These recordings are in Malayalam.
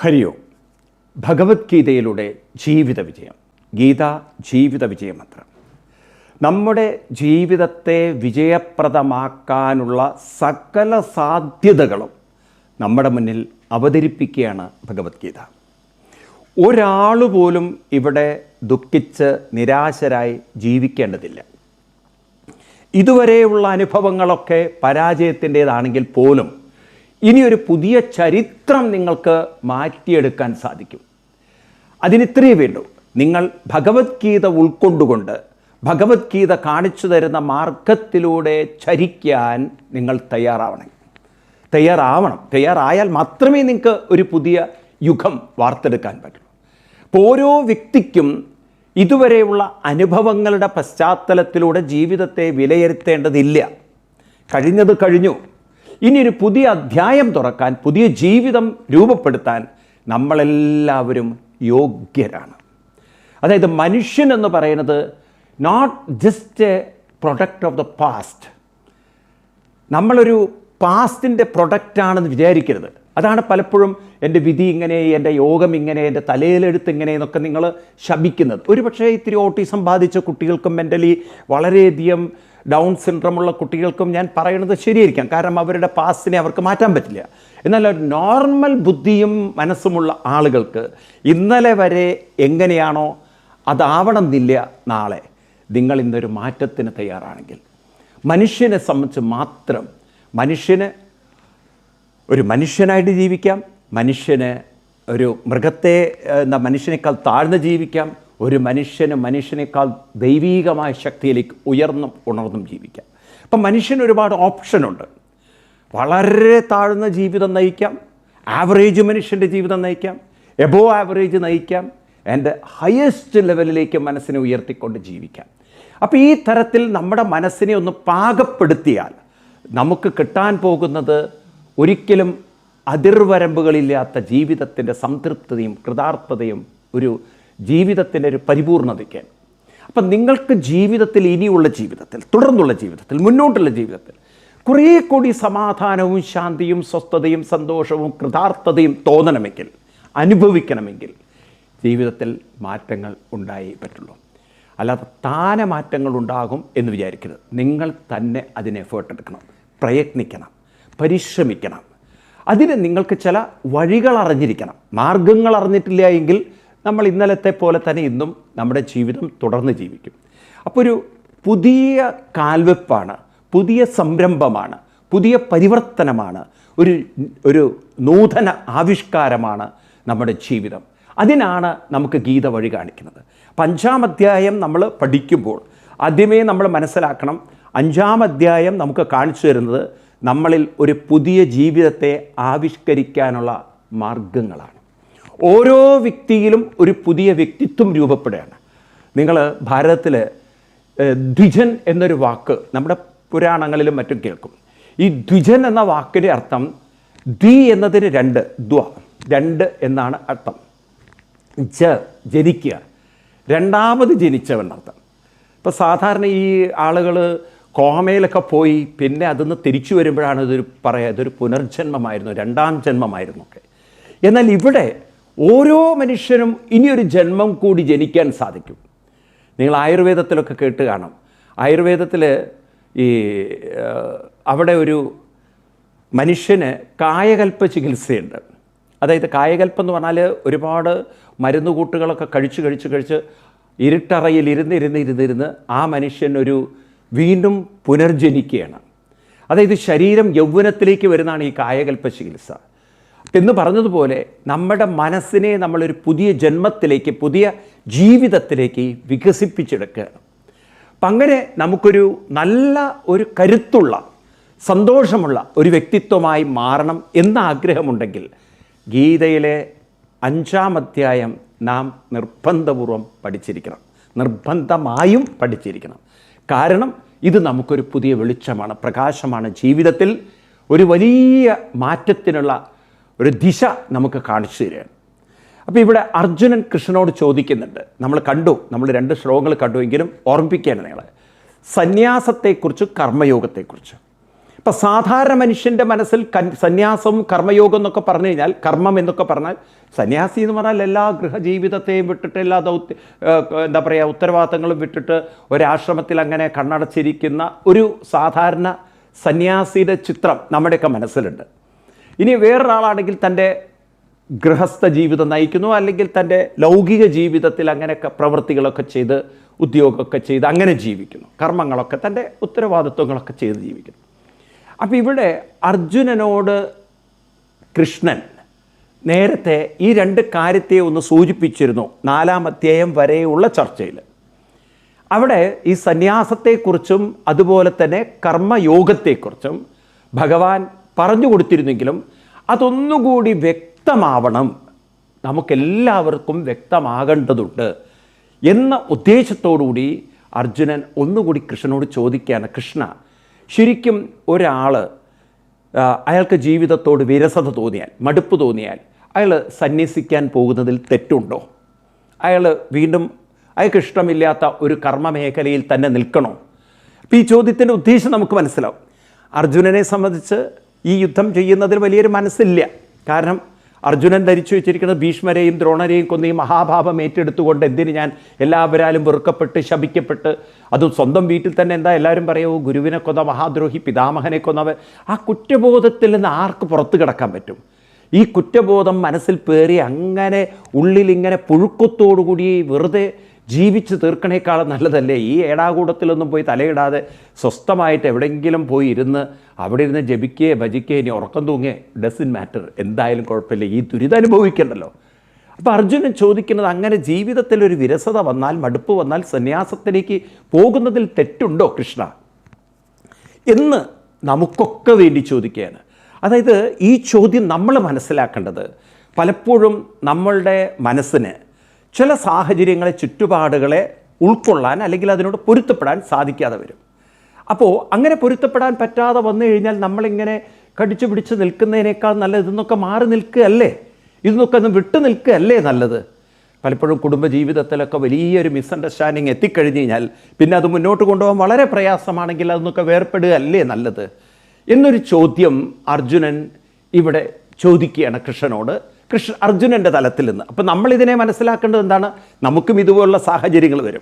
ഹരിയോ ഭഗവത്ഗീതയിലൂടെ ജീവിത വിജയം. ഗീത ജീവിത വിജയമന്ത്രം നമ്മുടെ ജീവിതത്തെ വിജയപ്രദമാക്കാനുള്ള സകല സാധ്യതകളും നമ്മുടെ മുന്നിൽ അവതരിപ്പിക്കുകയാണ് ഭഗവത്ഗീത. ഒരാൾ പോലും ഇവിടെ ദുഃഖിച്ച് നിരാശരായി ജീവിക്കേണ്ടതില്ല. ഇതുവരെയുള്ള അനുഭവങ്ങളൊക്കെ പരാജയത്തിന്റേതാണെങ്കിൽ പോലും ഇനിയൊരു പുതിയ ചരിത്രം നിങ്ങൾക്ക് മാറ്റിയെടുക്കാൻ സാധിക്കും. അതിനിത്രയേ വേണ്ടൂ. നിങ്ങൾ ഭഗവത്ഗീത ഉൾക്കൊണ്ടുകൊണ്ട് ഭഗവത്ഗീത കാണിച്ചു തരുന്ന മാർഗത്തിലൂടെ ചരിക്കാൻ നിങ്ങൾ തയ്യാറാവണം. തയ്യാറാവണം. തയ്യാറായാൽ മാത്രമേ നിങ്ങൾക്ക് ഒരു പുതിയ യുഗം വാർത്തെടുക്കാൻ പറ്റുള്ളൂ അപ്പോൾ ഓരോ വ്യക്തിക്കും ഇതുവരെയുള്ള അനുഭവങ്ങളുടെ പശ്ചാത്തലത്തിലൂടെ ജീവിതത്തെ വിലയിരുത്തേണ്ടതില്ല. കഴിഞ്ഞത് കഴിഞ്ഞു. ഇനി ഒരു പുതിയ അധ്യായം തുറക്കാൻ പുതിയ ജീവിതം രൂപപ്പെടുത്താൻ നമ്മളെല്ലാവരും യോഗ്യരാണ്. അതായത് മനുഷ്യൻ എന്ന് പറയുന്നത് not just a product of the past നമ്മളൊരു പാസ്റ്റിന്റെ പ്രൊഡക്റ്റാണെന്ന് വിചാരിക്കരുത്. അതാണ് പലപ്പോഴും എന്റെ വിധി ഇങ്ങനെ എന്റെ യോഗം ഇങ്ങനെ എന്റെ തലയിലെഴുത്ത് ഇങ്ങനെ എന്നൊക്കെ നിങ്ങൾ ശപിക്കുന്നത്. ഒരു പക്ഷേ ഇത്തിരി ഓട്ടിസം ബാധിച്ച കുട്ടികൾക്കും മെന്റലി വളരെയധികം ഡൗൺ സിൻഡ്രമുള്ള കുട്ടികൾക്കും ഞാൻ പറയുന്നത് ശരിയായിരിക്കാം. കാരണം അവരുടെ പാസ്റ്റിനെ അവർക്ക് മാറ്റാൻ പറ്റില്ല. എന്നാൽ ഒരു നോർമൽ ബുദ്ധിയും മനസ്സുമുള്ള ആളുകൾക്ക് ഇന്നലെ വരെ എങ്ങനെയാണോ അതാവണം എന്നില്ല നാളെ. നിങ്ങൾ ഇന്നൊരു മാറ്റത്തിന് തയ്യാറാണെങ്കിൽ. മനുഷ്യനെ സംബന്ധിച്ച് മാത്രം മനുഷ്യന് ഒരു മനുഷ്യനായിട്ട് ജീവിക്കാം. മനുഷ്യന് ഒരു മൃഗത്തെ എന്താ മനുഷ്യനേക്കാൾ താഴ്ന്ന് ജീവിക്കാം. ഒരു മനുഷ്യന് മനുഷ്യനേക്കാൾ ദൈവീകമായ ശക്തിയിലേക്ക് ഉയർന്നും ഉണർന്നും ജീവിക്കാം. അപ്പം മനുഷ്യന് ഒരുപാട് ഓപ്ഷനുണ്ട് വളരെ താഴ്ന്ന ജീവിതം നയിക്കാം. ആവറേജ് മനുഷ്യന്റെ ജീവിതം നയിക്കാം. Above average നയിക്കാം. എന്റെ ഹയസ്റ്റ് ലെവലിലേക്ക് മനസ്സിനെ ഉയർത്തിക്കൊണ്ട് ജീവിക്കാം. അപ്പോൾ ഈ തരത്തിൽ നമ്മുടെ മനസ്സിനെ ഒന്ന് പാകപ്പെടുത്തിയാൽ നമുക്ക് കിട്ടാൻ പോകുന്നത് ഒരിക്കലും അതിർവരമ്പുകളില്ലാത്ത ജീവിതത്തിന്റെ സംതൃപ്തതയും കൃതാർത്ഥതയും ഒരു ജീവിതത്തിന്റെ ഒരു പരിപൂർണതയ്ക്ക്. അപ്പം നിങ്ങൾക്ക് ജീവിതത്തിൽ ഇനിയുള്ള ജീവിതത്തിൽ തുടർന്നുള്ള ജീവിതത്തിൽ മുന്നോട്ടുള്ള ജീവിതത്തിൽ കുറേ കൂടി സമാധാനവും ശാന്തിയും സ്വസ്ഥതയും സന്തോഷവും കൃതാർത്ഥതയും തോന്നണമെങ്കിൽ അനുഭവിക്കണമെങ്കിൽ ജീവിതത്തിൽ മാറ്റങ്ങൾ ഉണ്ടായേ പറ്റുള്ളൂ. അല്ലാതെ താനെ മാറ്റങ്ങൾ ഉണ്ടാകും എന്ന് വിചാരിക്കരുത്. നിങ്ങൾ തന്നെ അതിന് എഫേർട്ട് എടുക്കണം പ്രയത്നിക്കണം പരിശ്രമിക്കണം. അതിന് നിങ്ങൾക്ക് ചില വഴികൾ അറിഞ്ഞിരിക്കണം. മാർഗങ്ങൾ അറിഞ്ഞിട്ടില്ല എങ്കിൽ നമ്മൾ ഇന്നലത്തെ പോലെ തന്നെ ഇന്നും നമ്മുടെ ജീവിതം തുടർന്ന് ജീവിക്കും. അപ്പോൾ ഒരു പുതിയ കാൽവെപ്പാണ് പുതിയ സംരംഭമാണ് പുതിയ പരിവർത്തനമാണ് ഒരു ഒരു നൂതന ആവിഷ്കാരമാണ് നമ്മുടെ ജീവിതം. അതിനാണ് നമുക്ക് ഗീത വഴി കാണിക്കുന്നത്. അഞ്ചാം അധ്യായം നമ്മൾ പഠിക്കുമ്പോൾ ആദ്യമേ നമ്മൾ മനസ്സിലാക്കണം അഞ്ചാം അധ്യായം നമുക്ക് കാണിച്ചു തരുന്നത് നമ്മളിൽ ഒരു പുതിയ ജീവിതത്തെ ആവിഷ്കരിക്കാനുള്ള മാർഗങ്ങളാണ് ഓരോ വ്യക്തിയിലും ഒരു പുതിയ വ്യക്തിത്വം രൂപപ്പെടുകയാണ്. നിങ്ങൾ ഭാരതത്തിൽ ദ്വിജൻ എന്നൊരു വാക്ക് നമ്മുടെ പുരാണങ്ങളിലും മറ്റും കേൾക്കും. ഈ ദ്വിജൻ എന്ന വാക്കിന്റെ അർത്ഥം ദ്വി എന്നതിന് രണ്ട് ദ്വ രണ്ട് എന്നാണ് അർത്ഥം. ജ ജനിക്കുക. രണ്ടാമത് ജനിച്ചവെന്നർത്ഥം ഇപ്പോൾ സാധാരണ ഈ ആളുകൾ കോമയിലൊക്കെ പോയി പിന്നെ അതൊന്ന് തിരിച്ചു വരുമ്പോഴാണ് ഇതൊരു പറയുക ഇതൊരു പുനർജന്മമായിരുന്നു രണ്ടാം ജന്മമായിരുന്നു ഒക്കെ. എന്നാൽ ഇവിടെ ഓരോ മനുഷ്യനും ഇനിയൊരു ജന്മം കൂടി ജനിക്കാൻ സാധിക്കും. നിങ്ങൾ ആയുർവേദത്തിലൊക്കെ കേട്ട് കാണും. ആയുർവേദത്തിൽ ഈ അവിടെ ഒരു മനുഷ്യന് കായകൽപ്പ ചികിത്സയുണ്ട്. അതായത് കായകൽപ്പം എന്ന് പറഞ്ഞാൽ ഒരുപാട് മരുന്ന് കൂട്ടുകളൊക്കെ കഴിച്ച് കഴിച്ച് കഴിച്ച് ഇരുട്ടറയിൽ ഇരുന്ന് ഇരുന്ന് ഇരുന്നിരുന്ന് ആ മനുഷ്യൻ ഒരു വീണ്ടും പുനർജനിക്കുകയാണ്. അതായത് ശരീരം യൗവനത്തിലേക്ക് വരുന്നതാണ് ഈ കായകൽപ്പ ചികിത്സ. എന്ന് പറഞ്ഞതുപോലെ നമ്മുടെ മനസ്സിനെ നമ്മളൊരു പുതിയ ജന്മത്തിലേക്ക് പുതിയ ജീവിതത്തിലേക്ക് വികസിപ്പിച്ചെടുക്കുകയാണ് അപ്പം അങ്ങനെ നമുക്കൊരു നല്ല ഒരു കരുത്തുള്ള സന്തോഷമുള്ള ഒരു വ്യക്തിത്വമായി മാറണം എന്ന ആഗ്രഹമുണ്ടെങ്കിൽ ഗീതയിലെ അഞ്ചാം അധ്യായം നാം നിർബന്ധപൂർവം പഠിച്ചിരിക്കണം. നിർബന്ധമായും പഠിച്ചിരിക്കണം. കാരണം ഇത് നമുക്കൊരു പുതിയ വെളിച്ചമാണ് പ്രകാശമാണ് ജീവിതത്തിൽ ഒരു വലിയ മാറ്റത്തിനുള്ള ഒരു ദിശ നമുക്ക് കാണിച്ചു തരികയാണ്. അപ്പോൾ ഇവിടെ അർജുനൻ കൃഷ്ണനോട് ചോദിക്കുന്നുണ്ട്. നമ്മൾ കണ്ടു നമ്മൾ രണ്ട് ശ്ലോകങ്ങൾ കണ്ടുവെങ്കിലും ഓർമ്മിപ്പിക്കുകയാണ് നിങ്ങൾ സന്യാസത്തെക്കുറിച്ച് കർമ്മയോഗത്തെക്കുറിച്ച്. ഇപ്പം സാധാരണ മനുഷ്യന്റെ മനസ്സിൽ കൻ സന്യാസം കർമ്മയോഗം എന്നൊക്കെ പറഞ്ഞു കഴിഞ്ഞാൽ കർമ്മം എന്നൊക്കെ പറഞ്ഞാൽ സന്യാസി എന്ന് പറഞ്ഞാൽ എല്ലാ ഗൃഹജീവിതത്തെയും വിട്ടിട്ട് എല്ലാ ദൗത്യ എന്താ പറയുക ഉത്തരവാദിത്തങ്ങളും വിട്ടിട്ട് ഒരാശ്രമത്തിൽ അങ്ങനെ കണ്ണടച്ചിരിക്കുന്ന ഒരു സാധാരണ സന്യാസിയുടെ ചിത്രം നമ്മുടെയൊക്കെ മനസ്സിലുണ്ട്. ഇനി വേറൊരാളാണെങ്കിൽ തന്റെ ഗൃഹസ്ഥ ജീവിതം നയിക്കുന്നു അല്ലെങ്കിൽ തന്റെ ലൗകിക ജീവിതത്തിൽ അങ്ങനെയൊക്കെ പ്രവൃത്തികളൊക്കെ ചെയ്ത് ഉദ്യോഗമൊക്കെ ചെയ്ത് അങ്ങനെ ജീവിക്കുന്നു. കർമ്മങ്ങളൊക്കെ തന്റെ ഉത്തരവാദിത്വങ്ങളൊക്കെ ചെയ്ത് ജീവിക്കുന്നു. അപ്പോൾ ഇവിടെ അർജുനനോട് കൃഷ്ണൻ നേരത്തെ ഈ രണ്ട് കാര്യത്തെ ഒന്ന് സൂചിപ്പിച്ചിരുന്നു നാലാം അധ്യായം വരെയുള്ള ചർച്ചയിൽ. അവിടെ ഈ സന്യാസത്തെക്കുറിച്ചും അതുപോലെ തന്നെ കർമ്മയോഗത്തെക്കുറിച്ചും ഭഗവാൻ പറഞ്ഞു കൊടുത്തിരുന്നെങ്കിലും അതൊന്നുകൂടി വ്യക്തമാവണം. നമുക്കെല്ലാവർക്കും വ്യക്തമാകേണ്ടതുണ്ട് എന്ന ഉദ്ദേശത്തോടുകൂടി അർജുനൻ ഒന്നുകൂടി കൃഷ്ണനോട് ചോദിക്കുകയാണ് കൃഷ്ണ ശരിക്കും ഒരാൾ അയാൾക്ക് ജീവിതത്തോട് വിരസത തോന്നിയാൽ മടുപ്പ് തോന്നിയാൽ അയാൾ സന്യസിക്കാൻ പോകുന്നതിൽ തെറ്റുണ്ടോ? അയാൾ വീണ്ടും അയാൾക്ക് ഇഷ്ടമില്ലാത്ത ഒരു കർമ്മമേഖലയിൽ തന്നെ നിൽക്കണോ? അപ്പോൾ ഈ ചോദ്യത്തിന്റെ ഉദ്ദേശം നമുക്ക് മനസ്സിലാവും. അർജുനനെ സംബന്ധിച്ച് ഈ യുദ്ധം ചെയ്യുന്നതിൽ വലിയൊരു മനസ്സില്ല. കാരണം അർജുനൻ ധരിച്ചു വെച്ചിരിക്കുന്നത് ഭീഷ്മരെയും ദ്രോണരെയും കൊന്ന് ഈ മഹാഭാവം ഏറ്റെടുത്തുകൊണ്ട് എന്തിന് ഞാൻ എല്ലാവരാലും വെറുക്കപ്പെട്ട് ശപിക്കപ്പെട്ട് അതും സ്വന്തം വീട്ടിൽ തന്നെ എന്താ എല്ലാവരും പറയുമോ ഗുരുവിനെ കൊന്ന മഹാദ്രോഹി പിതാമഹനെ കൊന്നവൻ. ആ കുറ്റബോധത്തിൽ നിന്ന് ആർക്ക് പുറത്തു കിടക്കാൻ പറ്റും? ഈ കുറ്റബോധം മനസ്സിൽ പേറി അങ്ങനെ ഉള്ളിൽ ഇങ്ങനെ പുഴുക്കത്തോടുകൂടി വെറുതെ ജീവിച്ച് തീർക്കണേക്കാളും നല്ലതല്ലേ? ഈ ഏടാകൂടത്തിലൊന്നും പോയി തലയിടാതെ സ്വസ്ഥമായിട്ട് എവിടെയെങ്കിലും പോയി ഇരുന്ന് അവിടെ ഇരുന്ന് ജപിക്കുകയെ ഭജിക്കുകയെ ഇനി ഉറക്കം തൂങ്ങേ. ഡസൻ മാറ്റർ എന്തായാലും കുഴപ്പമില്ല. ഈ ദുരിതം അനുഭവിക്കണ്ടല്ലോ. അപ്പോൾ അർജുനൻ ചോദിക്കുന്നത് അങ്ങനെ ജീവിതത്തിൽ ഒരു വിരസത വന്നാൽ മടുപ്പ് വന്നാൽ സന്യാസത്തിലേക്ക് പോകുന്നതിൽ തെറ്റുണ്ടോ കൃഷ്ണ? എന്ന് നമുക്കൊക്കെ വേണ്ടി ചോദിക്കുകയാണ്. അതായത് ഈ ചോദ്യം നമ്മൾ മനസ്സിലാക്കേണ്ടത്. പലപ്പോഴും നമ്മളുടെ മനസ്സിന് ചില സാഹചര്യങ്ങളെ ചുറ്റുപാടുകളെ ഉൾക്കൊള്ളാൻ അല്ലെങ്കിൽ അതിനോട് പൊരുത്തപ്പെടാൻ സാധിക്കാതെ വരും. അപ്പോൾ അങ്ങനെ പൊരുത്തപ്പെടാൻ പറ്റാതെ വന്നു കഴിഞ്ഞാൽ നമ്മളിങ്ങനെ കടിച്ചു പിടിച്ച് നിൽക്കുന്നതിനേക്കാൾ നല്ലത് ഇതെന്നൊക്കെ മാറി നിൽക്കുകയല്ലേ? ഇതെന്നൊക്കെ ഒന്ന് വിട്ടു നിൽക്കുകയല്ലേ നല്ലത്? പലപ്പോഴും കുടുംബജീവിതത്തിലൊക്കെ വലിയൊരു മിസ്അണ്ടർസ്റ്റാൻഡിങ് എത്തിക്കഴിഞ്ഞ് കഴിഞ്ഞാൽ പിന്നെ അത് മുന്നോട്ട് കൊണ്ടുപോകാൻ വളരെ പ്രയാസമാണെങ്കിൽ അതൊന്നൊക്കെ വേർപ്പെടുകയല്ലേ നല്ലത്? എന്നൊരു ചോദ്യം അർജുനൻ ഇവിടെ ചോദിക്കുകയാണ് കൃഷ്ണനോട്. കൃഷ്ണ അർജുനന്റെ തലത്തിൽ നിന്ന്. അപ്പം നമ്മളിതിനെ മനസ്സിലാക്കേണ്ടത് എന്താണ്? നമുക്കും ഇതുപോലുള്ള സാഹചര്യങ്ങൾ വരും.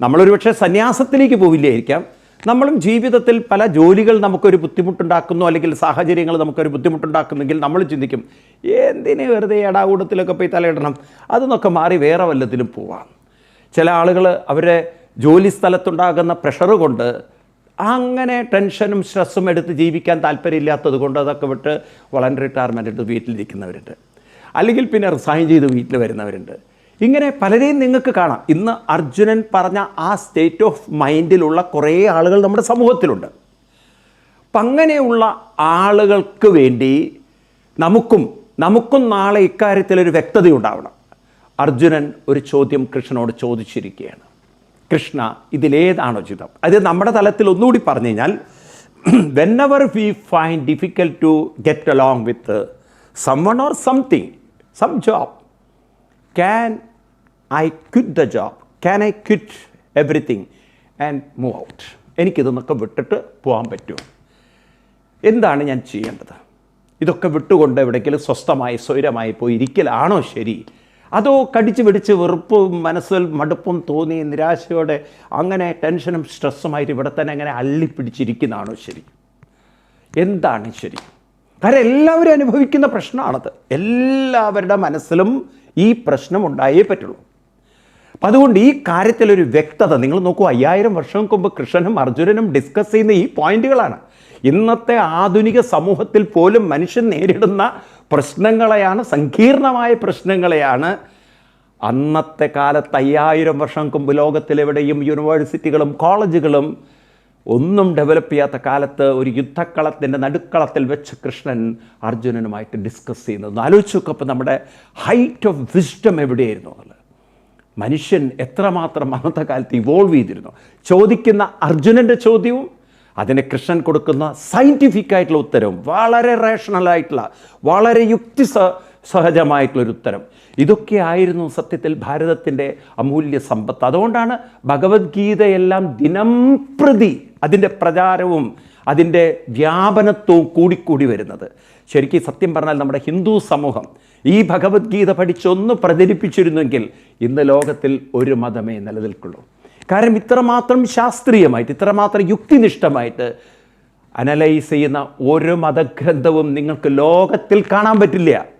നമ്മളൊരു പക്ഷേ സന്യാസത്തിലേക്ക് പോവില്ലായിരിക്കാം. നമ്മളും ജീവിതത്തിൽ പല ജോലികൾ നമുക്കൊരു ബുദ്ധിമുട്ടുണ്ടാക്കുന്നു അല്ലെങ്കിൽ സാഹചര്യങ്ങൾ നമുക്കൊരു ബുദ്ധിമുട്ടുണ്ടാക്കുന്നെങ്കിൽ നമ്മൾ ചിന്തിക്കും എന്തിന് വെറുതെ എടാകൂടത്തിലൊക്കെ പോയി തലയിടണം? അതൊന്നൊക്കെ മാറി വേറെ വല്ലതിലും പോവാം. ചില ആളുകൾ അവരെ ജോലി സ്ഥലത്തുണ്ടാകുന്ന പ്രഷർ കൊണ്ട് അങ്ങനെ ടെൻഷനും സ്ട്രെസ്സും എടുത്ത് ജീവിക്കാൻ താല്പര്യമില്ലാത്തത് കൊണ്ട് അതൊക്കെ വിട്ട് വളണ്ടറി റിട്ടയർമെന്റ് എടുത്ത് വീട്ടിലിരിക്കുന്നവരുണ്ട്. അല്ലെങ്കിൽ പിന്നെ റിസൈൻ ചെയ്ത് വീട്ടിൽ വരുന്നവരുണ്ട്. ഇങ്ങനെ പലരെയും നിങ്ങൾക്ക് കാണാം. ഇന്ന് അർജുനൻ പറഞ്ഞ ആ സ്റ്റേറ്റ് ഓഫ് മൈൻഡിലുള്ള കുറേ ആളുകൾ നമ്മുടെ സമൂഹത്തിലുണ്ട്. അപ്പം അങ്ങനെയുള്ള ആളുകൾക്ക് വേണ്ടി നമുക്കും നമുക്കും നാളെ ഇക്കാര്യത്തിലൊരു വ്യക്തത ഉണ്ടാവണം. അർജുനൻ ഒരു ചോദ്യം കൃഷ്ണനോട് ചോദിച്ചിരിക്കുകയാണ്. കൃഷ്ണ ഇതിലേതാണ് ഉചിതം അത് നമ്മുടെ തലത്തിൽ ഒന്നുകൂടി പറഞ്ഞു കഴിഞ്ഞാൽ whenever we find difficult to get along with someone or something some job Can I quit the job Can I quit everything and move എനിക്ക് എനിക്കിതൊന്നൊക്കെ വിട്ടിട്ട് പോകാൻ പറ്റുമോ? എന്താണ് ഞാൻ ചെയ്യേണ്ടത്? ഇതൊക്കെ വിട്ടുകൊണ്ട് എവിടെയെങ്കിലും സ്വസ്ഥമായി സ്വൈരമായി പോയി ഇരിക്കലാണോ ശരി? അതോ കടിച്ചു പിടിച്ച് വെറുപ്പും മനസ്സിൽ മടുപ്പും തോന്നി നിരാശയോടെ അങ്ങനെ ടെൻഷനും സ്ട്രെസ്സുമായിട്ട് ഇവിടെ തന്നെ അങ്ങനെ അള്ളിപ്പിടിച്ചിരിക്കുന്നതാണോ ശരി? എന്താണ് ശരി? കാരണം എല്ലാവരും അനുഭവിക്കുന്ന പ്രശ്നമാണത്. എല്ലാവരുടെ മനസ്സിലും ഈ പ്രശ്നം ഉണ്ടായേ പറ്റുള്ളൂ. അപ്പം അതുകൊണ്ട് ഈ കാര്യത്തിലൊരു വ്യക്തത നിങ്ങൾ നോക്കൂ അയ്യായിരം വർഷം മുമ്പ് കൃഷ്ണനും അർജുനനും ഡിസ്കസ് ചെയ്യുന്ന ഈ പോയിന്റുകളാണ്. ഇന്നത്തെ ആധുനിക സമൂഹത്തിൽ പോലും മനുഷ്യൻ നേരിടുന്ന പ്രശ്നങ്ങളെയാണ് സങ്കീർണമായ പ്രശ്നങ്ങളെയാണ് അന്നത്തെ കാലത്ത് അയ്യായിരം വർഷം മുമ്പ് ലോകത്തിലെവിടെയും യൂണിവേഴ്സിറ്റികളും കോളേജുകളും ഒന്നും ഡെവലപ്പ് ചെയ്യാത്ത കാലത്ത് ഒരു യുദ്ധക്കളത്തിന്റെ നടുക്കളത്തിൽ വെച്ച് കൃഷ്ണൻ അർജുനനുമായിട്ട് ഡിസ്കസ് ചെയ്യുന്നത് ആലോചിച്ച് നോക്കപ്പോൾ നമ്മുടെ ഹൈറ്റ് ഓഫ് വിസ്ഡം എവിടെയായിരുന്നു എന്നുള്ളത് മനുഷ്യൻ എത്രമാത്രം അന്നത്തെ കാലത്ത് ഇവോൾവ് ചെയ്തിരുന്നു? ചോദിക്കുന്ന അർജുനന്റെ ചോദ്യവും അതിന് കൃഷ്ണൻ കൊടുക്കുന്ന സയന്റിഫിക് ആയിട്ടുള്ള ഉത്തരവും വളരെ റേഷണലായിട്ടുള്ള വളരെ യുക്തി സഹജമായിട്ടുള്ളൊരു ഉത്തരം. ഇതൊക്കെ ആയിരുന്നു സത്യത്തിൽ ഭാരതത്തിന്റെ അമൂല്യ സമ്പത്ത്. അതുകൊണ്ടാണ് ഭഗവത്ഗീതയെല്ലാം ദിനം പ്രതി അതിന്റെ പ്രചാരവും അതിന്റെ വ്യാപനത്വവും കൂടിക്കൂടി വരുന്നത്. ശരിക്കും സത്യം പറഞ്ഞാൽ നമ്മുടെ ഹിന്ദു സമൂഹം ഈ ഭഗവത്ഗീത പഠിച്ചൊന്ന് പ്രചരിപ്പിച്ചിരുന്നെങ്കിൽ ഇന്ന് ലോകത്തിൽ ഒരു മതമേ നിലനിൽക്കുള്ളൂ. കാരണം ഇത്രമാത്രം ശാസ്ത്രീയമായിട്ട് ഇത്രമാത്രം യുക്തിനിഷ്ഠമായിട്ട് അനലൈസ് ചെയ്യുന്ന ഒരു മതഗ്രന്ഥവും നിങ്ങൾക്ക് ലോകത്തിൽ കാണാൻ പറ്റില്ല.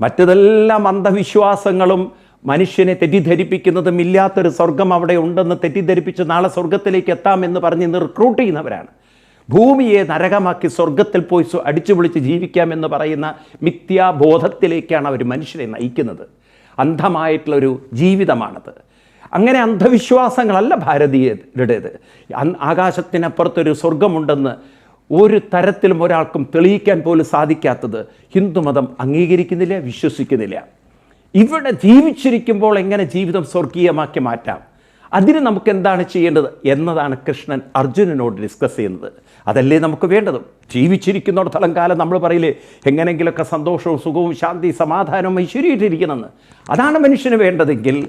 മറ്റതെല്ലാം അന്ധവിശ്വാസങ്ങളും മനുഷ്യനെ തെറ്റിദ്ധരിപ്പിക്കുന്നതും ഇല്ലാത്തൊരു സ്വർഗം അവിടെ ഉണ്ടെന്ന് തെറ്റിദ്ധരിപ്പിച്ച് നാളെ സ്വർഗത്തിലേക്ക് എത്താമെന്ന് പറഞ്ഞ് ഇന്ന് റിക്രൂട്ട് ചെയ്യുന്നവരാണ്. ഭൂമിയെ നരകമാക്കി സ്വർഗത്തിൽ പോയി അടിച്ചു പൊളിച്ച് ജീവിക്കാമെന്ന് പറയുന്ന മിഥ്യാബോധത്തിലേക്കാണ് അവർ മനുഷ്യരെ നയിക്കുന്നത്. അന്ധമായിട്ടുള്ളൊരു ജീവിതമാണത്. അങ്ങനെ അന്ധവിശ്വാസങ്ങളല്ല ഭാരതീയരുടേത്. ആകാശത്തിനപ്പുറത്തൊരു സ്വർഗമുണ്ടെന്ന് ഒരു തരത്തിലും ഒരാൾക്കും തെളിയിക്കാൻ പോലും സാധിക്കാത്തത് ഹിന്ദുമതം അംഗീകരിക്കുന്നില്ല വിശ്വസിക്കുന്നില്ല. ഇവിടെ ജീവിച്ചിരിക്കുമ്പോൾ എങ്ങനെ ജീവിതം സ്വർഗീയമാക്കി മാറ്റാം? അതിന് നമുക്ക് എന്താണ് ചെയ്യേണ്ടത് എന്നതാണ് കൃഷ്ണൻ അർജുനനോട് ഡിസ്കസ് ചെയ്യുന്നത്. അതല്ലേ നമുക്ക് വേണ്ടത്? ജീവിച്ചിരിക്കുന്നിടത്തോളം കാലം നമ്മൾ പറയില്ലേ എങ്ങനെയെങ്കിലൊക്കെ സന്തോഷവും സുഖവും ശാന്തി സമാധാനവും ഐശ്വര്യമായിട്ടിരിക്കണമെന്ന്. അതാണ് മനുഷ്യന് വേണ്ടതെങ്കിൽ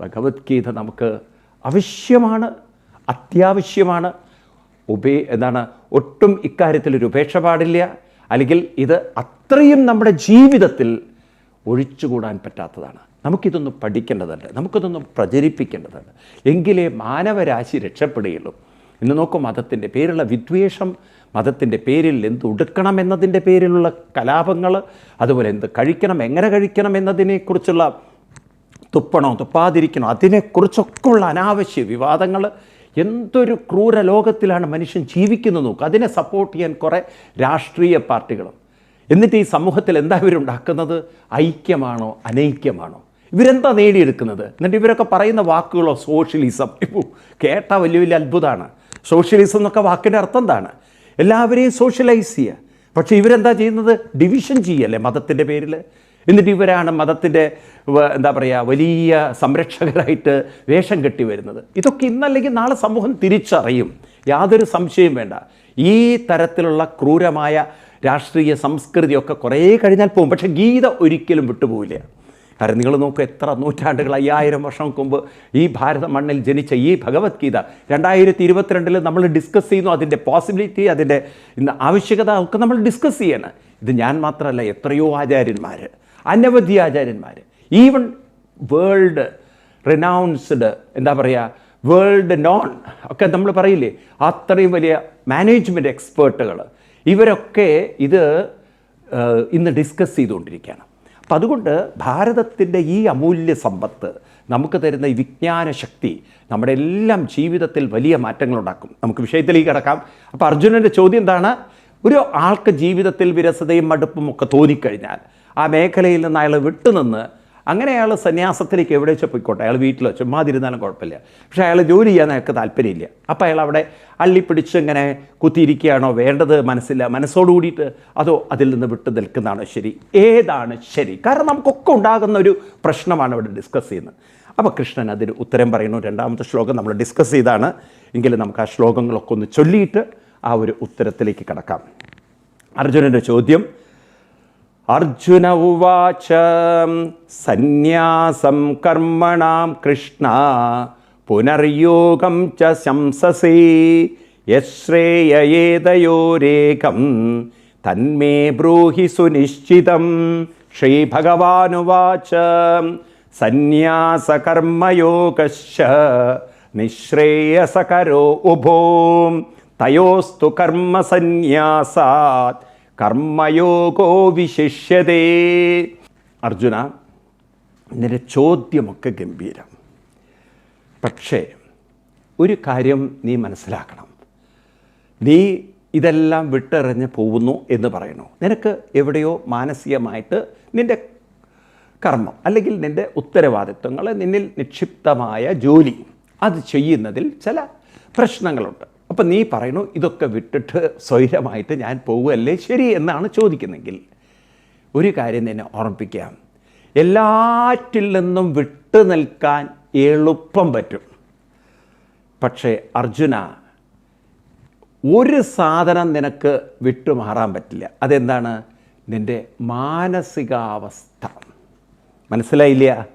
ഭഗവത്ഗീത നമുക്ക് ആവശ്യമാണ് അത്യാവശ്യമാണ്. ഉപേ എന്താണ് ഒട്ടും ഇക്കാര്യത്തിൽ ഒരു ഉപേക്ഷ പാടില്ല അല്ലെങ്കിൽ ഇത് അത്രയും നമ്മുടെ ജീവിതത്തിൽ ഒഴിച്ചുകൂടാൻ പറ്റാത്തതാണ്. നമുക്കിതൊന്നും പഠിക്കേണ്ടതുണ്ട് നമുക്കിതൊന്നും പ്രചരിപ്പിക്കേണ്ടതുണ്ട് എങ്കിലേ മാനവരാശി രക്ഷപ്പെടുകയുള്ളൂ. ഇന്ന് നോക്കും മതത്തിന്റെ പേരുള്ള വിദ്വേഷം മതത്തിന്റെ പേരിൽ എന്ത് ഉടുക്കണം എന്നതിന്റെ പേരിലുള്ള കലാപങ്ങൾ അതുപോലെ എന്ത് കഴിക്കണം എങ്ങനെ കഴിക്കണം എന്നതിനെക്കുറിച്ചുള്ള തുപ്പണോ തുപ്പാതിരിക്കണോ അതിനെക്കുറിച്ചൊക്കെ ഉള്ള അനാവശ്യ വിവാദങ്ങൾ എന്തൊരു ക്രൂര ലോകത്തിലാണ് മനുഷ്യൻ ജീവിക്കുന്നത് നോക്കുക അതിനെ സപ്പോർട്ട് ചെയ്യാൻ കുറേ രാഷ്ട്രീയ പാർട്ടികളും. എന്നിട്ട് ഈ സമൂഹത്തിൽ എന്താ ഇവരുണ്ടാക്കുന്നത്? ഐക്യമാണോ അനൈക്യമാണോ? ഇവരെന്താ നേടിയെടുക്കുന്നത്? എന്നിട്ട് ഇവരൊക്കെ പറയുന്ന വാക്കുകളോ സോഷ്യലിസം ഇപ്പോൾ കേട്ടാൽ വലിയ വലിയ അത്ഭുതമാണ് സോഷ്യലിസം എന്നൊക്കെ വാക്കിന്റെ അർത്ഥം എന്താണ്? എല്ലാവരെയും സോഷ്യലൈസ് ചെയ്യുക. പക്ഷേ ഇവരെന്താ ചെയ്യുന്നത്? ഡിവിഷൻ ചെയ്യല്ലേ മതത്തിന്റെ പേരിൽ എന്നിട്ട് ഇവരാണ് മതത്തിന്റെ എന്താ പറയുക വലിയ സംരക്ഷകരായിട്ട് വേഷം കെട്ടി വരുന്നത്. ഇതൊക്കെ ഇന്നല്ലെങ്കിൽ നാളെ സമൂഹം തിരിച്ചറിയും. യാതൊരു സംശയവും വേണ്ട. ഈ തരത്തിലുള്ള ക്രൂരമായ രാഷ്ട്രീയ സംസ്കൃതിയൊക്കെ കുറേ കഴിഞ്ഞാൽ പോകും. പക്ഷേ ഗീത ഒരിക്കലും വിട്ടുപോകില്ല കാരണം നിങ്ങൾ നോക്കുക എത്ര നൂറ്റാണ്ടുകൾ അയ്യായിരം വർഷം മുമ്പ് ഈ ഭാരത മണ്ണിൽ ജനിച്ച ഈ ഭഗവത്ഗീത രണ്ടായിരത്തി ഇരുപത്തിരണ്ടിൽ നമ്മൾ ഡിസ്കസ് ചെയ്യുന്നു. അതിന്റെ പോസിബിലിറ്റി അതിന്റെ ആവശ്യകത ഒക്കെ നമ്മൾ ഡിസ്കസ് ചെയ്യണം. ഇത് ഞാൻ മാത്രമല്ല എത്രയോ ആചാര്യന്മാർ അനവധി ആചാര്യന്മാർ ഈവൻ വേൾഡ് റിനൗൺസ്ഡ് എന്താ പറയുക വേൾഡ് നോൺ ഒക്കെ നമ്മൾ പറയില്ലേ അത്രയും വലിയ മാനേജ്മെന്റ് എക്സ്പേർട്ടുകൾ ഇവരൊക്കെ ഇത് ഇന്ന് ഡിസ്കസ് ചെയ്തുകൊണ്ടിരിക്കുകയാണ്. അപ്പം അതുകൊണ്ട് ഭാരതത്തിന്റെ ഈ അമൂല്യ സമ്പത്ത് നമുക്ക് തരുന്ന ഈ വിജ്ഞാന ശക്തി നമ്മുടെ എല്ലാം ജീവിതത്തിൽ വലിയ മാറ്റങ്ങളുണ്ടാക്കും. നമുക്ക് വിഷയത്തിലേക്ക് കിടക്കാം. അപ്പോൾ അർജുനന്റെ ചോദ്യം എന്താണ്? ഒരു ആൾക്ക് ജീവിതത്തിൽ വിരസതയും മടുപ്പും ഒക്കെ തോന്നിക്കഴിഞ്ഞാൽ ആ മേഖലയിൽ നിന്ന് അയാൾ വിട്ടുനിന്ന് അങ്ങനെ അയാൾ സന്യാസത്തിലേക്ക് എവിടെ വെച്ചാൽ പോയിക്കോട്ടെ. അയാൾ വീട്ടിലോ ചുമ്മാതിരുന്നാലും കുഴപ്പമില്ല. പക്ഷേ അയാൾ ജോലി ചെയ്യാൻ അയാൾക്ക് താല്പര്യമില്ല. അപ്പോൾ അയാൾ അവിടെ അള്ളിപ്പിടിച്ച് ഇങ്ങനെ കുത്തിയിരിക്കുകയാണോ വേണ്ടത്? മനസ്സില്ല. മനസ്സോട് കൂടിയിട്ട് അതോ അതിൽ നിന്ന് വിട്ടു നിൽക്കുന്നതാണോ ശരി? ഏതാണ് ശരി? കാരണം നമുക്കൊക്കെ ഉണ്ടാകുന്ന ഒരു പ്രശ്നമാണ് ഇവിടെ ഡിസ്കസ് ചെയ്യുന്നത്. അപ്പോൾ കൃഷ്ണൻ അതിന് ഉത്തരം പറയുന്നു. രണ്ടാമത്തെ ശ്ലോകം നമ്മൾ ഡിസ്കസ് ചെയ്താണ്. എങ്കിലും നമുക്ക് ആ ശ്ലോകങ്ങളൊക്കെ ഒന്ന് ചൊല്ലിയിട്ട് ആ ഒരു ഉത്തരത്തിലേക്ക് കടക്കാം. അർജുനന്റെ ചോദ്യം അർജുന ഉവാച സന്യാസം കർമ്മണാം കൃഷ്ണ പുനർയോഗം ച ശംസസി യശ്രേയേതയോരേകം തന്മേ ബ്രൂഹി സുനിശ്ചിതം ശ്രീഭഗവാനുവാച സന്യാസകർമ്മയോഗശ്ച നിശ്രേയസകരോ ഉഭോ തയോസ്തു കർമ്മസന്യാസാത് കർമ്മയോഗോ വിശിഷ്യതേ. അർജുന നിന്റെ ചോദ്യമൊക്കെ ഗംഭീരം. പക്ഷേ ഒരു കാര്യം നീ മനസ്സിലാക്കണം. നീ ഇതെല്ലാം വിട്ടെറിഞ്ഞ് പോകുന്നു എന്ന് പറയുന്നു. നിനക്ക് എവിടെയോ മാനസികമായിട്ട് നിന്റെ കർമ്മം അല്ലെങ്കിൽ നിന്റെ ഉത്തരവാദിത്വങ്ങൾ നിന്നിൽ നിക്ഷിപ്തമായ ജോലി അത് ചെയ്യുന്നതിൽ ചില പ്രശ്നങ്ങളുണ്ട്. അപ്പം നീ പറയണു ഇതൊക്കെ വിട്ടിട്ട് സ്വൈരമായിട്ട് ഞാൻ പോവുകയല്ലേ? ശരി എന്നാണ് ചോദിക്കുന്നെങ്കിൽ ഒരു കാര്യം തന്നെ ഓർമ്മിപ്പിക്കാം. എല്ലാറ്റിൽ നിന്നും വിട്ടു നിൽക്കാൻ എളുപ്പം പറ്റും. പക്ഷേ അർജുന ഒരു സാധനം നിനക്ക് വിട്ടുമാറാൻ പറ്റില്ല. അതെന്താണ്? നിന്റെ മാനസികാവസ്ഥ. മനസ്സിലായില്ല?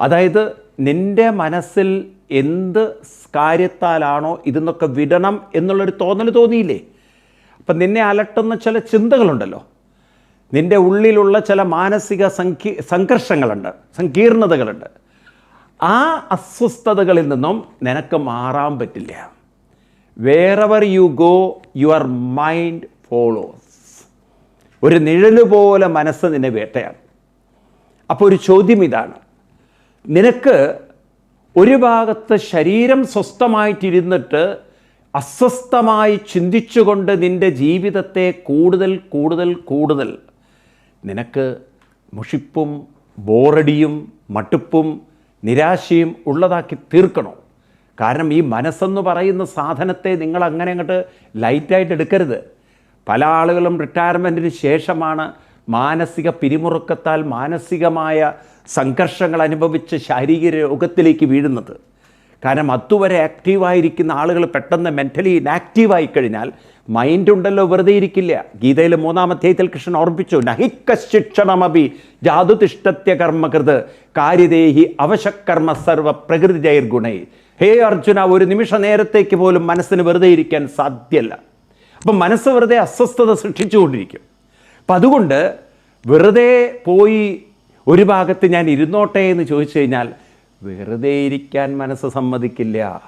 അതായത് നിന്റെ മനസ്സിൽ എന്ത് കാര്യത്താലാണോ ഇതെന്നൊക്കെ വിടണം എന്നുള്ളൊരു തോന്നൽ തോന്നിയില്ലേ? അപ്പം നിന്നെ അലട്ടുന്ന ചില ചിന്തകളുണ്ടല്ലോ. നിന്റെ ഉള്ളിലുള്ള ചില മാനസിക സംഘി സംഘർഷങ്ങളുണ്ട് സങ്കീർണതകളുണ്ട്. ആ അസ്വസ്ഥതകളിൽ നിന്നും നിനക്ക് മാറാൻ പറ്റില്ല. Wherever you go your mind follows ഒരു നിഴൽ പോലെ മനസ്സ് നിന്നെ വേട്ടയാണ് അപ്പോൾ ഒരു ചോദ്യം ഇതാണ്. നിനക്ക് ഒരു ഭാഗത്ത് ശരീരം സ്വസ്ഥമായിട്ടിരുന്നിട്ട് അസ്വസ്ഥമായി ചിന്തിച്ചുകൊണ്ട് നിന്റെ ജീവിതത്തെ കൂടുതൽ കൂടുതൽ കൂടുതൽ. നിനക്ക് മുഷിപ്പും ബോറടിയും മട്ടുപ്പും നിരാശയും ഉള്ളതാക്കി തീർക്കണോ? കാരണം ഈ മനസ്സെന്ന് പറയുന്ന സാധനത്തെ നിങ്ങൾ അങ്ങനെ അങ്ങോട്ട് ലൈറ്റായിട്ട് എടുക്കരുത്. പല ആളുകളും റിട്ടയർമെന്റിന് ശേഷമാണ് മാനസിക പിരിമുറുക്കത്താൽ മാനസികമായ സംഘർഷങ്ങൾ അനുഭവിച്ച് ശാരീരിക രോഗത്തിലേക്ക് വീഴുന്നത്. കാരണം അതുവരെ ആക്റ്റീവായിരിക്കുന്ന ആളുകൾ പെട്ടെന്ന് മെന്റലി ഇനാക്റ്റീവായി കഴിഞ്ഞാൽ മൈൻഡ് ഉണ്ടല്ലോ വെറുതെ ഇരിക്കില്ല. ഗീതയിൽ മൂന്നാം അധ്യായത്തിൽ കൃഷ്ണൻ ഓർമ്മിച്ചു നഹിക്ക ശിക്ഷണമപി ജാതുതിഷ്ടത്യ കർമ്മകൃത് കാര്യദേഹി അവശക്കർമ്മ സർവ പ്രകൃതി ജൈർഗുണൈ ഹേ അർജുന ഒരു നിമിഷ നേരത്തേക്ക് പോലും മനസ്സിന് വെറുതെ ഇരിക്കാൻ സാധ്യല്ല. അപ്പം മനസ്സ് വെറുതെ അസ്വസ്ഥത സൃഷ്ടിച്ചുകൊണ്ടിരിക്കും. അപ്പം അതുകൊണ്ട് വെറുതെ പോയി ഒരു ഭാഗത്ത് ഞാൻ ഇരുന്നോട്ടെ എന്ന് ചോദിച്ചു കഴിഞ്ഞാൽ വെറുതെ ഇരിക്കാൻ മനസ്സ് സമ്മതിക്കില്ല.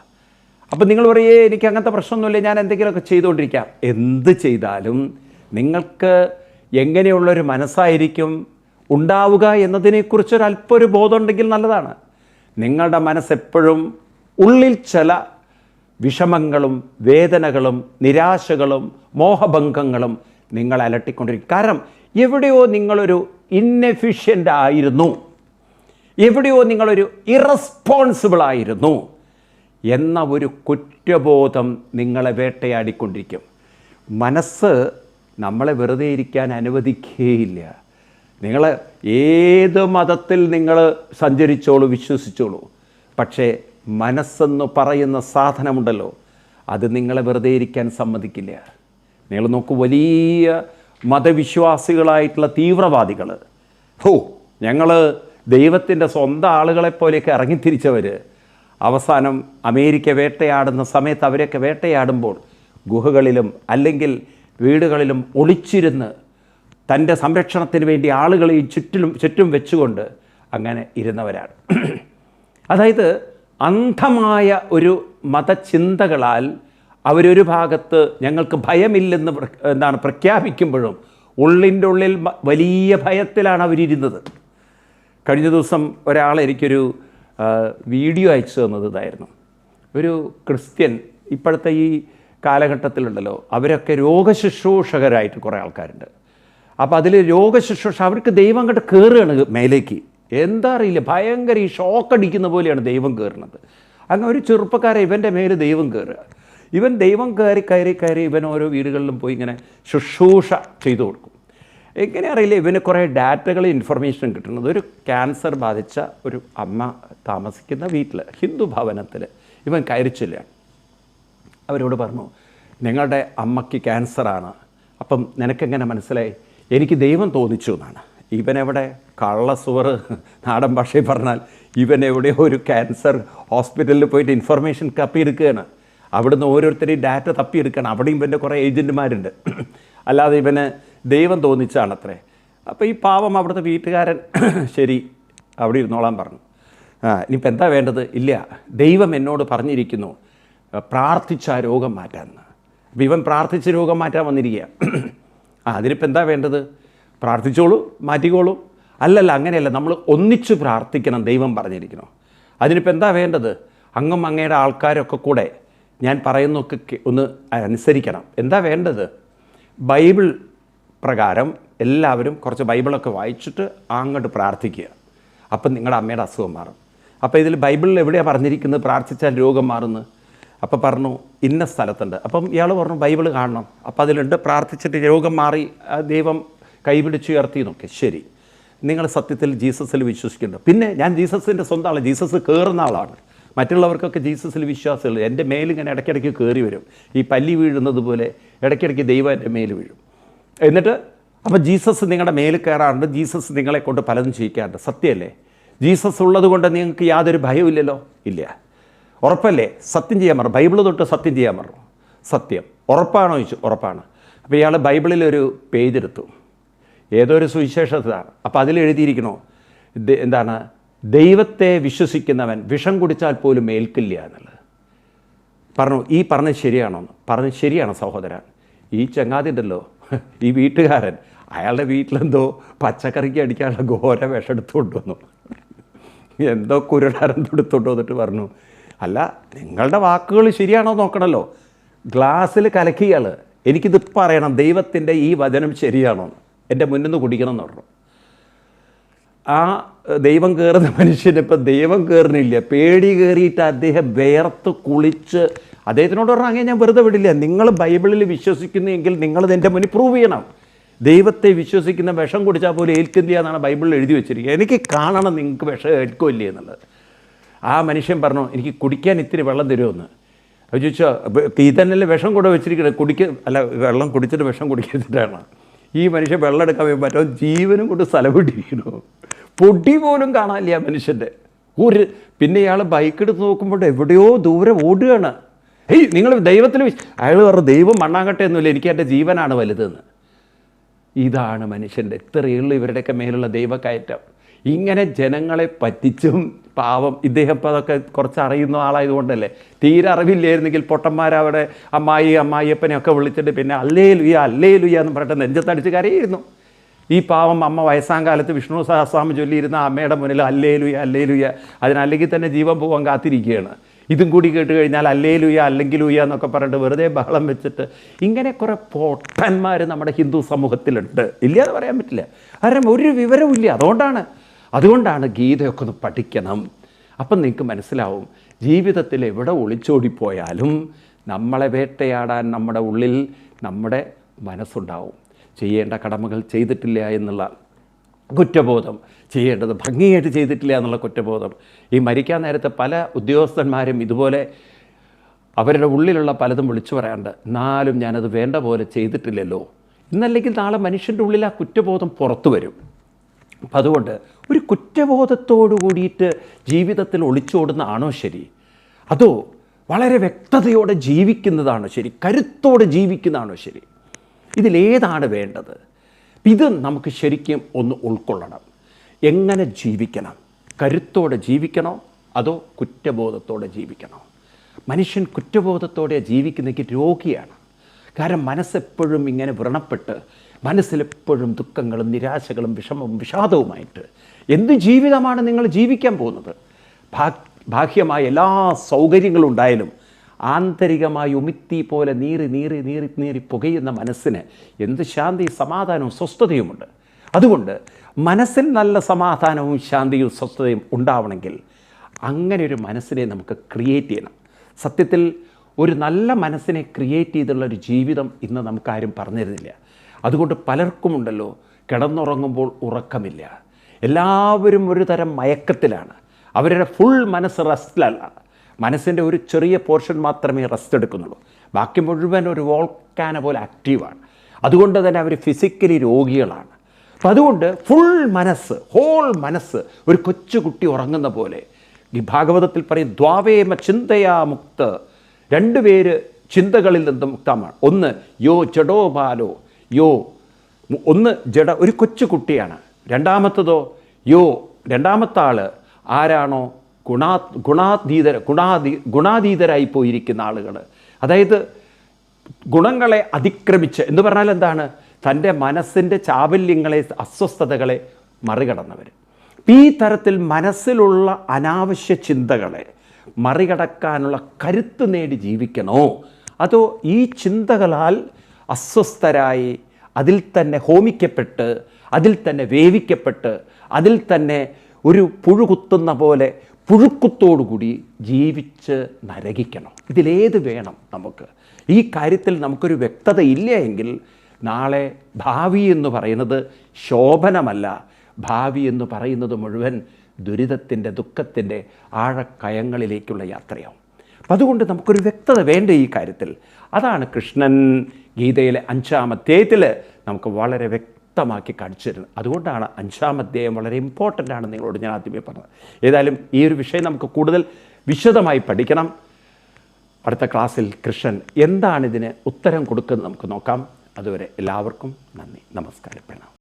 അപ്പം നിങ്ങൾ പറയേ എനിക്ക് അങ്ങനത്തെ പ്രശ്നമൊന്നുമില്ല ഞാൻ എന്തെങ്കിലുമൊക്കെ ചെയ്തുകൊണ്ടിരിക്കാം. എന്ത് ചെയ്താലും നിങ്ങൾക്ക് എങ്ങനെയുള്ളൊരു മനസ്സായിരിക്കും ഉണ്ടാവുക എന്നതിനെക്കുറിച്ച് ഒരു അല്പം ഒരു ബോധമുണ്ടെങ്കിൽ നല്ലതാണ്. നിങ്ങളുടെ മനസ്സെപ്പോഴും ഉള്ളിൽ ചില വിഷമങ്ങളും വേദനകളും നിരാശകളും മോഹഭംഗങ്ങളും നിങ്ങൾ അലട്ടിക്കൊണ്ടിരിക്കും. കാരണം എവിടെയോ നിങ്ങളൊരു ഇന്നെഫിഷ്യന്റ് ആയിരുന്നു. എവിടെയോ നിങ്ങളൊരു ഇറസ്പോൺസിബിൾ ആയിരുന്നു. എന്ന ഒരു കുറ്റബോധം നിങ്ങളെ വേട്ടയാടിക്കൊണ്ടിരിക്കും. മനസ്സ് നമ്മളെ വെറുതെ ഇരിക്കാൻ അനുവദിക്കുകയില്ല നിങ്ങൾ ഏത് മതത്തിൽ നിങ്ങൾ സഞ്ചരിച്ചോളൂ വിശ്വസിച്ചോളൂ. പക്ഷേ മനസ്സെന്ന് പറയുന്ന സാധനമുണ്ടല്ലോ അത് നിങ്ങളെ വെറുതെ ഇരിക്കാൻ സമ്മതിക്കില്ല. നിങ്ങൾ നോക്കൂ വലിയ മതവിശ്വാസികളായിട്ടുള്ള തീവ്രവാദികൾ. ഹോ ഞങ്ങൾ ദൈവത്തിന്റെ സ്വന്തം ആളുകളെപ്പോലെയൊക്കെ ഇറങ്ങിത്തിരിച്ചവർ അവസാനം അമേരിക്ക വേട്ടയാടുന്ന സമയത്ത് അവരെയൊക്കെ വേട്ടയാടുമ്പോൾ ഗുഹകളിലും അല്ലെങ്കിൽ വീടുകളിലും ഒളിച്ചിരുന്ന് തന്റെ സംരക്ഷണത്തിന് വേണ്ടി ആളുകളെ ചുറ്റിലും ചുറ്റും വെച്ചുകൊണ്ട് അങ്ങനെ ഇരുന്നവരാണ്. അതായത് അന്ധമായ ഒരു മതചിന്തകളാൽ അവരൊരു ഭാഗത്ത് ഞങ്ങൾക്ക് ഭയമില്ലെന്ന് എന്താണ് പ്രഖ്യാപിക്കുമ്പോഴും ഉള്ളിന്റെ ഉള്ളിൽ വലിയ ഭയത്തിലാണ് അവരിരുന്നത്. കഴിഞ്ഞ ദിവസം ഒരാൾ എനിക്കൊരു വീഡിയോ അയച്ചു തന്നത് ഇതായിരുന്നു. ഒരു ക്രിസ്ത്യൻ ഇപ്പോഴത്തെ ഈ കാലഘട്ടത്തിലുണ്ടല്ലോ അവരൊക്കെ രോഗശുശ്രൂഷകരായിട്ട് കുറേ ആൾക്കാരുണ്ട്. അപ്പോൾ അതിൽ രോഗശുശ്രൂഷ അവർക്ക് ദൈവം അങ്ങോട്ട് കയറുകയാണ് മേലേക്ക്. എന്താ അറിയില്ല ഭയങ്കര ഈ ഷോക്ക് അടിക്കുന്ന പോലെയാണ് ദൈവം കയറുന്നത്. അങ്ങനെ ഒരു ചെറുപ്പക്കാരെ ഇവന്റെ മേലെ ദൈവം കയറുക. ഇവൻ ദൈവം കയറി കയറി കയറി ഇവൻ ഓരോ വീടുകളിലും പോയി ഇങ്ങനെ ശുശ്രൂഷ ചെയ്തു കൊടുക്കും. എങ്ങനെ അറിയില്ല ഇവന് കുറേ ഡാറ്റകൾ ഇൻഫർമേഷൻ കിട്ടുന്നത് ഒരു ക്യാൻസർ ബാധിച്ച ഒരു അമ്മ താമസിക്കുന്ന വീട്ടിൽ ഹിന്ദു ഭവനത്തിൽ ഇവൻ കയറിച്ചില്ല. അവരോട് പറഞ്ഞു നിങ്ങളുടെ അമ്മയ്ക്ക് ക്യാൻസറാണ് അപ്പം നിനക്കെങ്ങനെ മനസ്സിലായി? എനിക്ക് ദൈവം തോന്നിച്ചു എന്നാണ്. ഇവനെവിടെ കള്ളസുവർ നാടൻ ഭാഷയിൽ പറഞ്ഞാൽ ഇവനെവിടെയോ ഒരു ക്യാൻസർ ഹോസ്പിറ്റലിൽ പോയിട്ട് ഇൻഫർമേഷൻ കപ്പിയെടുക്കുകയാണ് അവിടുന്ന് ഓരോരുത്തരെയും ഡാറ്റ തപ്പിയെടുക്കണം. അവിടെയും ഇവന്റെ കുറേ ഏജന്റുമാരുണ്ട് അല്ലാതെ ഇവന് ദൈവം തോന്നിച്ചാണത്രേ അപ്പോൾ ഈ പാവം അവിടുത്തെ വീട്ടുകാരൻ ശരി അവിടെ ഇരുന്നോളാൻ പറഞ്ഞു. ആ ഇനിയിപ്പോൾ എന്താ വേണ്ടത്? ഇല്ല ദൈവം എന്നോട് പറഞ്ഞിരിക്കുന്നു പ്രാർത്ഥിച്ച രോഗം മാറ്റാമെന്ന് ഇവൻ പ്രാർത്ഥിച്ച് രോഗം മാറ്റാൻ വന്നിരിക്കുക ആ അതിനിപ്പോൾ എന്താ വേണ്ടത്? പ്രാർത്ഥിച്ചോളൂ മാറ്റിക്കോളൂ. അല്ലല്ല അങ്ങനെയല്ല നമ്മൾ ഒന്നിച്ച് പ്രാർത്ഥിക്കണം ദൈവം പറഞ്ഞിരിക്കണം അതിനിപ്പോൾ എന്താ വേണ്ടത്? അങ്ങും അങ്ങയുടെ ആൾക്കാരൊക്കെ കൂടെ ഞാൻ പറയുന്നൊക്കെ ഒന്ന് അനുസരിക്കണം. എന്താ വേണ്ടത്? ബൈബിൾ പ്രകാരം എല്ലാവരും കുറച്ച് ബൈബിളൊക്കെ വായിച്ചിട്ട് അങ്ങോട്ട് പ്രാർത്ഥിക്കുക. അപ്പം നിങ്ങളുടെ അമ്മയുടെ അസുഖം മാറും. അപ്പോൾ ഇതിൽ ബൈബിളിൽ എവിടെയാണ് പറഞ്ഞിരിക്കുന്നത്? പ്രാർത്ഥിച്ചാൽ രോഗം മാറുന്നത് അപ്പോൾ പറഞ്ഞു ഇന്ന സ്ഥലത്തുണ്ട്. അപ്പം ഇയാൾ പറഞ്ഞു ബൈബിൾ കാണണം. അപ്പം അതിലുണ്ട് പ്രാർത്ഥിച്ചിട്ട് രോഗം മാറി ദൈവം കൈപിടിച്ചുയർത്തി എന്നൊക്കെ. ശരി. നിങ്ങൾ സത്യത്തിൽ ജീസസിൽ വിശ്വസിക്കുന്നുണ്ട്. പിന്നെ ഞാൻ ജീസസിന്റെ സ്വന്തം ആളാണ് ജീസസ് കയറുന്ന ആളാണ്. മറ്റുള്ളവർക്കൊക്കെ ജീസസിൽ വിശ്വാസമുള്ളൂ. എന്റെ മേലിങ്ങനെ ഇടയ്ക്കിടയ്ക്ക് കയറി വരും. ഈ പല്ലി വീഴുന്നത് പോലെ ഇടയ്ക്കിടയ്ക്ക് ദൈവം എന്റെ മേൽ വീഴും. എന്നിട്ട് അപ്പോൾ ജീസസ് നിങ്ങളുടെ മേൽ കയറാറുണ്ട്. ജീസസ് നിങ്ങളെ കൊണ്ട് പലതും ചെയ്യിക്കാറുണ്ട്. സത്യമല്ലേ ജീസസ് ഉള്ളത് കൊണ്ട് നിങ്ങൾക്ക് യാതൊരു ഭയമില്ലല്ലോ ഇല്ല. ഉറപ്പല്ലേ? സത്യം ചെയ്യാൻ പറഞ്ഞു ബൈബിൾ തൊട്ട് സത്യം ചെയ്യാൻ മറന്നു. സത്യം. ഉറപ്പാണോ ചോദിച്ചു? ഉറപ്പാണ്. അപ്പോൾ ഇയാൾ ബൈബിളിൽ ഒരു പേജ് എടുത്തു. ഏതോ ഒരു സുവിശേഷത്താണ് അപ്പോൾ അതിൽ എഴുതിയിരിക്കണോ? എന്താണ്? ദൈവത്തെ വിശ്വസിക്കുന്നവൻ വിഷം കുടിച്ചാൽ പോലും ഏൽക്കില്ല എന്നുള്ളത്. പറഞ്ഞു ഈ പറഞ്ഞത് ശരിയാണോ? പറഞ്ഞ് ശരിയാണ് സഹോദരൻ ഈ ചങ്ങാതി ഉണ്ടല്ലോ ഈ വീട്ടുകാരൻ. അയാളുടെ വീട്ടിലെന്തോ പച്ചക്കറിക്ക് അടിക്കാനുള്ള ഘോര വിഷം എടുത്തുകൊണ്ട് വന്നു. എന്തോ കുരുടാരം എടുത്തുകൊണ്ട് വന്നിട്ട് പറഞ്ഞു അല്ല നിങ്ങളുടെ വാക്കുകൾ ശരിയാണോ നോക്കണമല്ലോ ഗ്ലാസ്സിൽ കലക്കിയാൾ എനിക്കിത് പറയണം ദൈവത്തിന്റെ ഈ വചനം ശരിയാണോ? എന്റെ മുന്നിൽ നിന്ന് കുടിക്കണം എന്ന് പറഞ്ഞു. ആ ദൈവം കയറുന്ന മനുഷ്യന് ദൈവം കയറുന്നില്ല പേടി കയറിയിട്ട് അദ്ദേഹം വേർത്ത് കുളിച്ച് അദ്ദേഹത്തിനോട് പറഞ്ഞാൽ അങ്ങനെ ഞാൻ വെറുതെ വിടില്ല. നിങ്ങൾ ബൈബിളിൽ വിശ്വസിക്കുന്നെങ്കിൽ നിങ്ങളത് എന്റെ മുന്നിൽ പ്രൂവ് ചെയ്യണം. ദൈവത്തെ വിശ്വസിക്കുന്ന വിഷം കുടിച്ചാൽ പോലും ഏൽക്കില്ല എന്നാണ് ബൈബിളിൽ എഴുതി വെച്ചിരിക്കുന്നത്. എനിക്ക് കാണണം നിങ്ങൾക്ക് വിഷം ഏൽക്കില്ലേ എന്നുള്ളത്. ആ മനുഷ്യൻ പറഞ്ഞു എനിക്ക് കുടിക്കാൻ ഇത്തിരി വെള്ളം തരുമെന്ന്? ചോദിച്ചോ ഇതന്നല്ലേ വിഷം കൂടെ വെച്ചിരിക്കുന്നത്? കുടിക്ക അല്ല വെള്ളം കുടിച്ചിട്ട് വിഷം കുടിക്കത്തിട്ടാണ് ഈ മനുഷ്യൻ വെള്ളം എടുക്കാൻ പോയി മറ്റോ ജീവനും കൊണ്ട് സ്ഥലം വിട്ടിരിക്കുന്നു പൊടി പോലും കാണാനില്ല മനുഷ്യന്റെ ഒരു പിന്നെ ഇയാൾ ബൈക്ക് എടുത്ത് നോക്കുമ്പോൾ എവിടെയോ ദൂരെ ഓടുകയാണ്. ഏയ് നിങ്ങൾ ദൈവത്തിൽ അയാൾ പറഞ്ഞു ദൈവം മണ്ണാങ്കട്ടെ ഒന്നുമില്ല എനിക്ക് എന്റെ ജീവനാണ് വലുതെന്ന്. ഇതാണ് മനുഷ്യന്റെ ഇത്രയുള്ള ഇവരുടെയൊക്കെ മേലുള്ള ദൈവക്കയറ്റം ഇങ്ങനെ ജനങ്ങളെ പറ്റിച്ചും പാവം ഇദ്ദേഹം ഇപ്പോൾ അതൊക്കെ കുറച്ച് അറിയുന്ന ആളായതുകൊണ്ടല്ലേ? തീരെ അറിവില്ലായിരുന്നെങ്കിൽ പൊട്ടന്മാരവിടെ അമ്മായി അമ്മായിയപ്പനെയൊക്കെ വിളിച്ചിട്ട് പിന്നെ അല്ലേ ലുയ അല്ലേ ലുയ എന്ന് പറഞ്ഞിട്ട് നെഞ്ചത്തടിച്ച് കരയിരുന്നു ഈ പാവം അമ്മ വയസ്സാം കാലത്ത് വിഷ്ണു സഹസ്രാമം ചൊല്ലിയിരുന്ന അമ്മയുടെ മുന്നിൽ അല്ലേ ലുയ അല്ലേ ലുയ അതിനല്ലെങ്കിൽ തന്നെ ജീവൻ പോകാൻ കാത്തിരിക്കുകയാണ്. ഇതും കൂടി കേട്ട് കഴിഞ്ഞാൽ അല്ലേ ലുയ അല്ലെങ്കിൽ ലുയ എന്നൊക്കെ പറഞ്ഞിട്ട് വെറുതെ ബഹളം വെച്ചിട്ട് ഇങ്ങനെ കുറേ പൊട്ടന്മാർ നമ്മുടെ ഹിന്ദു സമൂഹത്തിലുണ്ട്. ഇല്ല എന്ന് പറയാൻ പറ്റില്ല. കാരണം ഒരു വിവരവും ഇല്ല. അതുകൊണ്ടാണ് അതുകൊണ്ടാണ് ഗീതയൊക്കെ ഒന്ന് പഠിക്കണം. അപ്പം നിങ്ങൾക്ക് മനസ്സിലാവും ജീവിതത്തിൽ എവിടെ ഒളിച്ചോടിപ്പോയാലും നമ്മളെ വേട്ടയാടാൻ നമ്മുടെ ഉള്ളിൽ നമ്മുടെ മനസ്സുണ്ടാവും. ചെയ്യേണ്ട കടമകൾ ചെയ്തിട്ടില്ല എന്നുള്ള കുറ്റബോധം ചെയ്യേണ്ടത് ഭംഗിയായിട്ട് ചെയ്തിട്ടില്ല എന്നുള്ള കുറ്റബോധം. ഈ മരിക്കാൻ നേരത്തെ പല ഉദ്യോഗസ്ഥന്മാരും ഇതുപോലെ അവരുടെ ഉള്ളിലുള്ള പലതും വിളിച്ചു പറയാണ്ട് എന്നാലും ഞാനത് വേണ്ട പോലെ ചെയ്തിട്ടില്ലല്ലോ. ഇന്നല്ലെങ്കിൽ നാളെ മനുഷ്യന്റെ ഉള്ളിൽ ആ കുറ്റബോധം പുറത്തു വരും. അപ്പം അതുകൊണ്ട് ഒരു കുറ്റബോധത്തോടു കൂടിയിട്ട് ജീവിതത്തിൽ ഒളിച്ചോടുന്നതാണോ ശരി? അതോ വളരെ വ്യക്തതയോടെ ജീവിക്കുന്നതാണോ ശരി? കരുത്തോടെ ജീവിക്കുന്നതാണോ ശരി? ഇതിലേതാണ് വേണ്ടത്? ഇത് നമുക്ക് ശരിക്കും ഒന്ന് ഉൾക്കൊള്ളണം. എങ്ങനെ ജീവിക്കണം? കരുത്തോടെ ജീവിക്കണോ? അതോ കുറ്റബോധത്തോടെ ജീവിക്കണോ? മനുഷ്യൻ കുറ്റബോധത്തോടെ ജീവിക്കുന്നെങ്കിൽ രോഗിയാണ്. കാരണം മനസ്സെപ്പോഴും ഇങ്ങനെ വ്രണപ്പെട്ട് മനസ്സിലെപ്പോഴും ദുഃഖങ്ങളും നിരാശകളും വിഷമവും വിഷാദവുമായിട്ട് എന്ത് ജീവിതമാണ് നിങ്ങൾ ജീവിക്കാൻ പോകുന്നത്? ബാഹ്യമായ എല്ലാ സൗകര്യങ്ങളും ഉണ്ടായാലും ആന്തരികമായി ഉമിത്തി പോലെ നീറി നീറി നീറി നീറി പുകയുന്ന മനസ്സിന് എന്ത് ശാന്തി സമാധാനവും സ്വസ്ഥതയുമുണ്ട്. അതുകൊണ്ട് മനസ്സിൽ നല്ല സമാധാനവും ശാന്തിയും സ്വസ്ഥതയും ഉണ്ടാവണമെങ്കിൽ അങ്ങനെ ഒരു മനസ്സിനെ നമുക്ക് ക്രിയേറ്റ് ചെയ്യണം. സത്യത്തിൽ ഒരു നല്ല മനസ്സിനെ ക്രിയേറ്റ് ചെയ്തുള്ള ഒരു ജീവിതം ഇന്ന് നമുക്കാരും പറഞ്ഞിരുന്നില്ല. അതുകൊണ്ട് പലർക്കുമുണ്ടല്ലോ കിടന്നുറങ്ങുമ്പോൾ ഉറക്കമില്ല. എല്ലാവരും ഒരു തരം മയക്കത്തിലാണ്. അവരുടെ ഫുൾ മനസ്സ് റെസ്റ്റിലല്ല മനസ്സിന്റെ ഒരു ചെറിയ പോർഷൻ മാത്രമേ റെസ്റ്റ് എടുക്കുന്നുള്ളൂ. ബാക്കി മുഴുവൻ ഒരു വോൾക്കാന പോലെ ആക്റ്റീവാണ് അതുകൊണ്ട് തന്നെ അവർ ഫിസിക്കലി രോഗികളാണ്. അപ്പം അതുകൊണ്ട് ഫുൾ മനസ്സ് ഹോൾ മനസ്സ് ഒരു കൊച്ചുകുട്ടി ഉറങ്ങുന്ന പോലെ. ഈ ഭാഗവതത്തിൽ പറയും ദ്വാവേമ ചിന്തയാ മുക്ത. രണ്ടുപേര് ചിന്തകളിൽ നിന്നും മുക്തമാണ്. ഒന്ന് യോ ജഡോ ബാലോ. യോ ഒന്ന് ജഡ ഒരു കൊച്ചു കുട്ടിയാണ്. രണ്ടാമത്തതോ യോ രണ്ടാമത്തെ ആൾ ആരാണോ? ഗുണാ ഗുണാതീതര ഗുണാതീ ഗുണാതീതരായി പോയിരിക്കുന്ന ആളുകൾ അതായത് ഗുണങ്ങളെ അതിക്രമിച്ച് എന്ന് പറഞ്ഞാൽ എന്താണ്? തന്റെ മനസ്സിന്റെ ചാബല്യങ്ങളെ അസ്വസ്ഥതകളെ മറികടന്നവർ ഈ തരത്തിൽ മനസ്സിലുള്ള അനാവശ്യ ചിന്തകളെ മറികടക്കാനുള്ള കരുത്ത് നേടി ജീവിക്കണോ? അതോ ഈ ചിന്തകളാൽ അസ്വസ്ഥരായി അതിൽ തന്നെ ഹോമിക്കപ്പെട്ട് അതിൽ തന്നെ വേവിക്കപ്പെട്ട് അതിൽ തന്നെ ഒരു പുഴുകുത്തുന്ന പോലെ പുഴുക്കുത്തോടുകൂടി ജീവിച്ച് നരകിക്കണം. ഇതിലേത് വേണം നമുക്ക്? ഈ കാര്യത്തിൽ നമുക്കൊരു വ്യക്തത ഇല്ല എങ്കിൽ നാളെ ഭാവി എന്ന് പറയുന്നത് ശോഭനമല്ല. ഭാവി എന്ന് പറയുന്നത് മുഴുവൻ ദുരിതത്തിന്റെ ദുഃഖത്തിന്റെ ആഴക്കയങ്ങളിലേക്കുള്ള യാത്രയാവും. അപ്പം അതുകൊണ്ട് നമുക്കൊരു വ്യക്തത വേണ്ട ഈ കാര്യത്തിൽ? അതാണ് കൃഷ്ണൻ ഗീതയിലെ അഞ്ചാം അധ്യായത്തിൽ നമുക്ക് വളരെ വ്യക്തമാക്കി കാണിച്ചു തരുന്നത് അതുകൊണ്ടാണ് അഞ്ചാം അധ്യായം വളരെ ഇമ്പോർട്ടന്റ് ആണ് നിങ്ങളോട് ഞാൻ ആദ്യമേ പറഞ്ഞത്. ഏതായാലും ഈ ഒരു വിഷയം നമുക്ക് കൂടുതൽ വിശദമായി പഠിക്കണം. അടുത്ത ക്ലാസ്സിൽ കൃഷ്ണൻ എന്താണ് ഇതിന് ഉത്തരം കൊടുക്കുന്നത് നമുക്ക് നോക്കാം. അതുവരെ എല്ലാവർക്കും നന്ദി. നമസ്കാരം പ്രണാം